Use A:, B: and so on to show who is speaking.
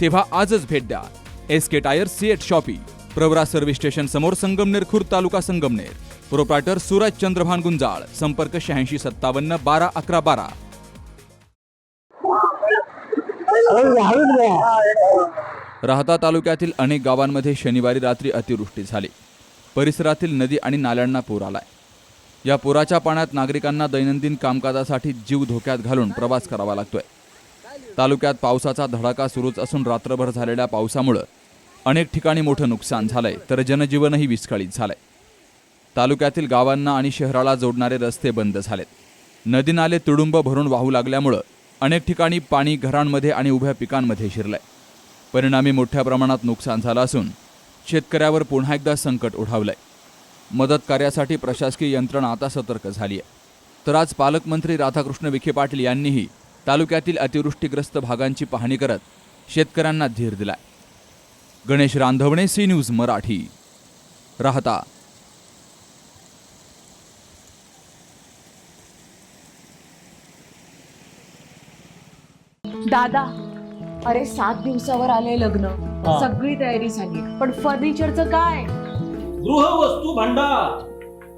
A: तेव्हा आजच भेट द्या. S K tyre CEAT shoppe Pravara service station समोर संगमनेर खुर्द तालुका संगमनेर. प्रोप्रायटर सूरज चंद्रभान गुंजाळ संपर्क शहाऐंशी सत्तावन्न बारा अकरा बारा. राहता तालुक्यातील अनेक गावांमध्ये शनिवारी रात्री अतिवृष्टी झाली. परिसरातील नदी आणि नाल्यांना पूर आलाय. या पुराच्या पाण्यात नागरिकांना दैनंदिन कामकाजासाठी जीव धोक्यात घालून प्रवास करावा लागतोय. तालुक्यात पावसाचा धडाका सुरूच असून रात्रभर झालेल्या पावसामुळं अनेक ठिकाणी मोठं नुकसान झालंय तर जनजीवनही विस्कळीत झालंय. तालुक्यातील गावांना आणि शहराला जोडणारे रस्ते बंद झालेत. नदी नाले तुडुंब भरून वाहू लागल्यामुळं अनेक ठिकाणी पाणी घरांमध्ये आणि उभ्या पिकांमध्ये शिरलंय. परिणामी मोठ्या प्रमाणात नुकसान झालं असून शेतकऱ्यावर पुन्हा एकदा संकट ओढावलंय. मदत कार्यासाठी प्रशासकीय यंत्रणा आता सतर्क झाली आहे तर आज पालकमंत्री राधाकृष्ण विखे पाटील यांनीही तालुक्यातील अतिवृष्टीग्रस्त भागांची पाहणी करत शेतकऱ्यांना धीर दिलाय. Ganesh Randhavane C news Marathi. राहता.
B: दादा अरे सात दिवसावर आले लग्न. सगळी तयारी झाली. पण फर्निचरचं काय?
C: गृहवस्तू भांडार.